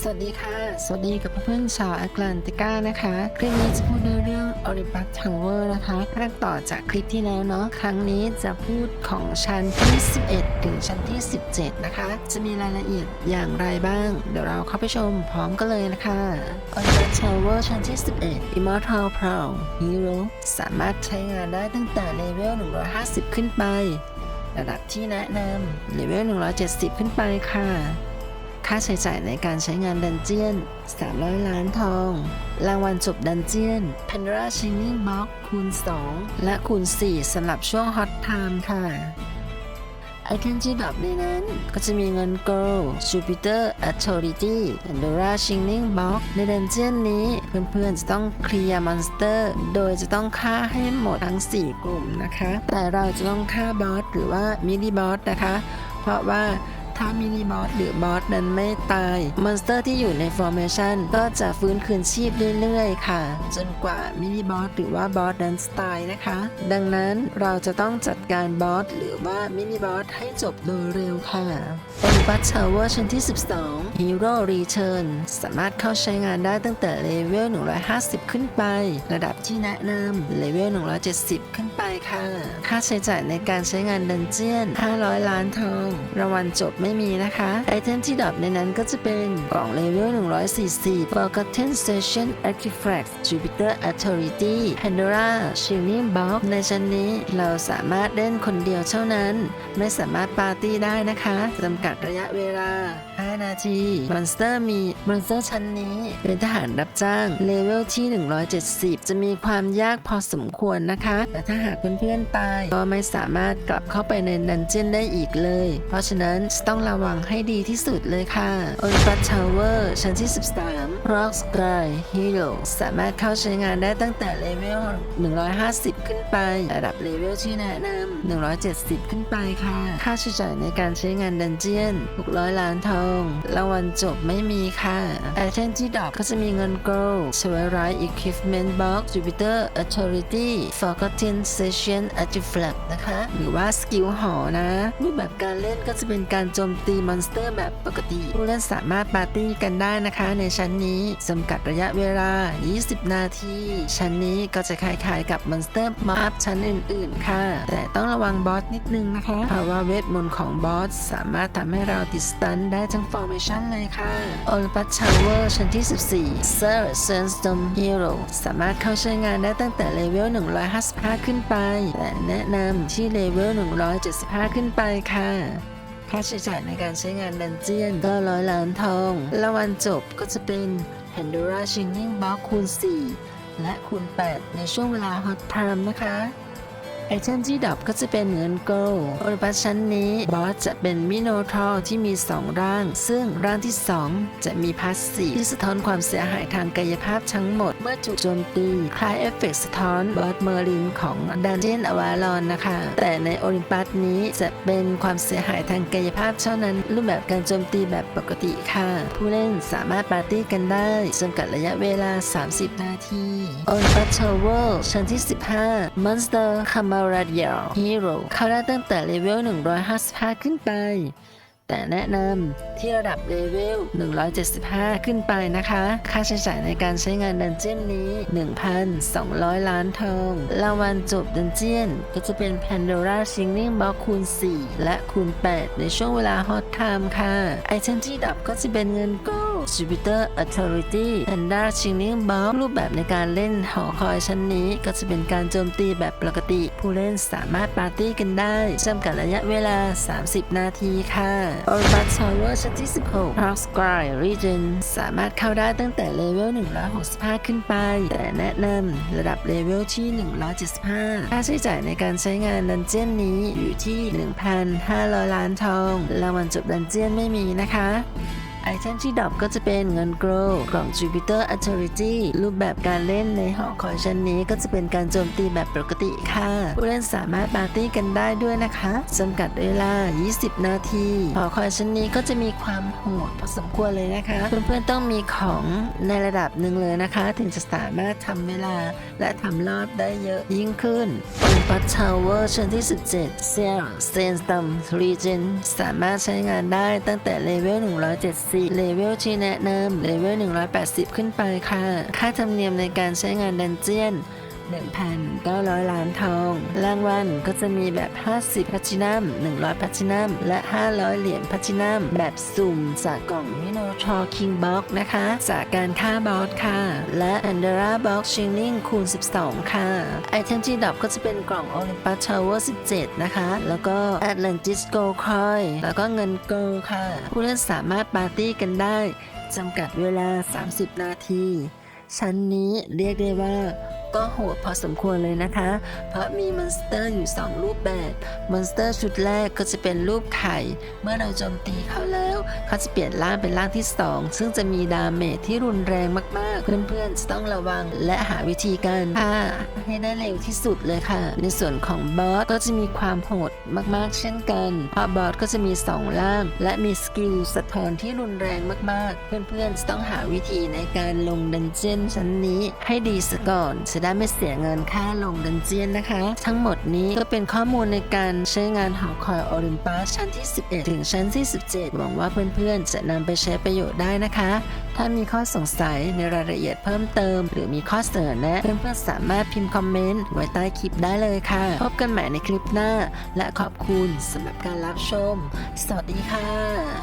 สวัสดีค่ะ สวัสดีกับเพื่อนชาวแอตแลนติก้านะคะคลิปนี้จะพูดในเรื่อง Olympus Tower นะคะเริ่มต่อจากคลิปที่แล้วเนาะ ครั้งนี้จะพูดของชั้นที่ 11 ถึงชั้นที่ 17 นะคะ จะมีรายละเอียดอย่างไรบ้าง เดี๋ยวเราเข้าไปชมพร้อมกันเลยนะคะ Olympus Tower ชั้นที่ 11 Immortal Pro Hero สามารถใช้งานได้ตั้งแต่เลเวล 150 ขึ้นไประดับที่แนะนำเลเวล 170 ขึ้นไปค่ะ ค่าใช้จ่ายในการใช้งานดันเจียน 300 ล้านทอง รางวัลจบดันเจียน Pandora Shining Box คูณ 2 และคูณ 4สำหรับช่วงฮอตไทม์ค่ะ ไอเทมที่ดรอปในนั้นก็จะมีเงิน Gold Jupiter Authority Pandora Shining Box ในดันเจียนนี้เพื่อนๆจะต้องเคลียร์มอนสเตอร์ โดยจะต้องฆ่าให้หมดทั้ง 4 กลุ่มนะคะ แต่เราจะต้องฆ่าบอสหรือว่ามินิบอสนะคะ เพราะว่า ถ้ามินิบอสหรือบอสนั้นไม่ตาย มอนสเตอร์ที่อยู่ในฟอร์เมชันก็จะฟื้นคืนชีพเรื่อยๆ ค่ะ จนกว่ามินิบอสหรือว่าบอสนั้นตายนะคะ ดังนั้นเราจะต้องจัดการบอสหรือว่ามินิบอสให้จบโดยเร็วค่ะ o l y m p u s Tower ชั้นที่ 12 Hero Return สามารถเข้าใช้งานได้ตั้งแต่เลเวล 150 ขึ้นไป ระดับที่แนะนำเลเวล 170 ขึ้นไปค่ะ ค่าใช้จ่ายในการใช้งานดันเจียน 500 ล้านทอง รางวัลจบไไม่มีนะคะ ไอเทมที่ดรอปในนั้นก็จะเป็นกล่องเลเวล 140 Forgotten Station Artifact Jupiter Authority Pandora Shining Box ในชั้นนี้เราสามารถเล่นคนเดียวเท่านั้น ไม่สามารถปาร์ตี้ได้นะคะจำกัดระยะเวลา 5 นาที มอนสเตอร์มีมอนสเตอร์ชั้นนี้เป็นทหารรับจ้างเลเวลที่ 170 จะมีความยากพอสมควรนะคะ แต่ถ้าหากเพื่อนๆตายก็ไม่สามารถกลับเข้าไปในดันเจียนได้อีกเลย เพราะฉะนั้นจะต้องระวังให้ดีที่สุดเลยค่ะ Olympus Tower ชั้นที่ 13 Rock Sky Hero สามารถเข้าใช้งานได้ตั้งแต่เลเวล 150 ขึ้นไประดับเลเวลที่แนะนำ170 ขึ้นไปค่ะ ค่าใช้จ่ายในการใช้งานดันเจียน 600 ล้านทอง รางวัลจบไม่มีค่ะไอเทมที่ดอปก็จะมีเงิน Gold s w e r i Equipment Box Jupiter Authority Forgotten Session Artifact นะคะ หรือว่าสกิลหอนะ รูปแบบการเล่นก็จะเป็นการโจมตีมอนสเตอร์แบบปกติ ผู้เล่นสามารถปาร์ตี้กันได้นะคะในชั้นนี้จำกัดระยะเวลา 20 นาที ชั้นนี้ก็จะคล้ายๆกับมอนสเตอร์มอฟชั้นอื่นๆ ค่ะ แต่ต้องระวังบอสนิดนึงนะคะ เพราะว่าเวทมนต์ของบอสสามารถทำให้เราติดสตันได้ทั้งฟอร์เมชันเลยค่ะ Olympus Tower ชั้นที่ 14 Sir s a n d s t o m Hero สามารถเข้าใช้งานได้ตั้งแต่เลเวล 155 ขึ้นไปและแนะนำที่เลเวล 175 ขึ้นไปค่ะ ค่าใช้จ่ายในการใช้งานดันเจียนก็ร้อยล้านทองรางวัลจบก็จะเป็น Pandora Shining Box คูณ 4 และคูณ 8 ในช่วงเวลา Hot Time นะคะ ไอเทมที่ดับก็จะเป็นเงินโกลโอลิปัสชั้นนี้บอสจะเป็นมิโนทรอลที่มี 2 ร่าง ซึ่งร่างที่ 2 จะมีพาสซีที่สะท้อนความเสียหายทางกายภาพทั้งหมด เมื่อถูกโจมตีคล้ายเอฟเฟกต์สะท้อนบอสเมอร์ลินของดันเจียนอวารอนนะคะ แต่ในโอลิมปัสนี้จะเป็นความเสียหายทางกายภาพเท่านั้น รูปแบบการโจมตีแบบปกติค่ะ ผู้เล่นสามารถปาร์ตี้กันได้จำกัดระยะเวลา 30 นาทีโอลิมปัสทาวเวอร์ชั้นที่ 15 Monster Camaradier Hero เข้าได้ตั้งแต่เลเวล 155 ขึ้นไป แต่แนะนำที่ระดับเลเวล 175 ขึ้นไปนะคะ ค่าใช้จ่ายในการใช้งานดันเจียนนี้ 1,200 ล้านทอง รางวัลจบดันเจียน ก็จะเป็น Pandora Shining Box คูณ 4 และคูณ 8 ในช่วงเวลา Hot Time ค่ะ ไอเทมที่ดับก็จะเป็นเงินก้ Jupiter Authority Panda Shining Box รูปแบบในการเล่นหอคอยชั้นนี้ ก็จะเป็นการโจมตีแบบปกติ ผู้เล่นสามารถปาร์ตี้กันได้จำกัดระยะเวลา 30 นาทีค่ะ Olympus Tower ชั้นที่ 16 Park Sky Region สามารถเข้าได้ตั้งแต่เลเวล 165 ขึ้นไป แต่แนะนำระดับเลเวลที่ 175 ค่าใช้จ่ายในการใช้งานดันเจียนนี้อยู่ที่ 1,500 ล้านทองรางวัลจบดันเจียนไม่มีนะคะ ไอเทมที่ดรอปก็จะเป็นเงินโกลด์กล่อง Jupiter Authority รูปแบบการเล่นในหอคอยชั้นนี้ก็จะเป็นการโจมตีแบบปกติค่ะ ผู้เล่นสามารถปาร์ตี้กันได้ด้วยนะคะจำกัดเวลา 20 นาทีหอคอยชั้นนี้ก็จะมีความโหดพอสมควรเลยนะคะ เพื่อนๆต้องมีของในระดับหนึ่งเลยนะคะ ถึงจะสามารถทำเวลาและทำรอบได้เยอะยิ่งขึ้น Olympus Tower ชั้นที่ 17 Sierra Sandstorm Region สามารถใช้งานได้ตั้งแต่เลเวล170เลเวลที่แนะนำเลเวล180 ขึ้นไปค่ะ ค่าธรรมเนียมในการใช้งานดันเจียน 1,900 ล้านทอง รางวัลก็จะมีแบบ 50พัชินัม 100พัชินัม และ 500 เหรียญพัชินัม แบบสุ่มจากกล่องมิโนทรอคิงบ็อกนะคะ จากการฆ่าบอสค่ะ และอันเดราบ็อกชิงลิงคูณ 12 ค่ะ ไอเทมที่ดรอปก็จะเป็นกล่องโอลิมปัสทาวเวอร์17 นะคะ แล้วก็ Atlantis Gold Coin แล้วก็เงินโกลค่ะ ผู้เล่นสามารถปาร์ตี้กันได้จำกัดเวลา 30 นาที ชั้นนี้เรียกได้ว่า ก็โหดพอสมควรเลยนะคะ เพราะมีมอนสเตอร์อยู่ 2 รูปแบบ มอนสเตอร์ชุดแรกก็จะเป็นรูปไข่ เมื่อเราโจมตีเขาแล้ว เขาจะเปลี่ยนร่างเป็นร่างที่ 2 ซึ่งจะมีดาเมจที่รุนแรงมาก ๆ เพื่อนๆจะต้องระวังและหาวิธีการฆ่าให้ได้เร็วที่สุดเลยค่ะ ในส่วนของบอสก็จะมีความโหดมากๆ เช่นกันเพราะบอสก็จะมี 2 ร่าง และมีสกิลสะท้อนที่รุนแรงมากๆ เพื่อนๆจะต้องหาวิธีในการลงดันเจียนชั้นนี้ให้ดีซะก่อนจะได้ไม่เสียเงินค่าลงดันเจียนนะคะ ทั้งหมดนี้ก็เป็นข้อมูลในการใช้งานหอคอยโอลิมปัสชั้นที่ 11 ถึงชั้นที่ 17 หวังว่าเพื่อนๆ จะนำไปใช้ประโยชน์ได้นะคะ ถ้ามีข้อสงสัยในรายละเอียดเพิ่มเติม หรือมีข้อเสนอแนะเพื่อนๆสามารถพิมพ์คอมเมนต์ไว้ใต้คลิปได้เลยค่ะ พบกันใหม่ในคลิปหน้า และขอบคุณสำหรับการรับชม สวัสดีค่ะ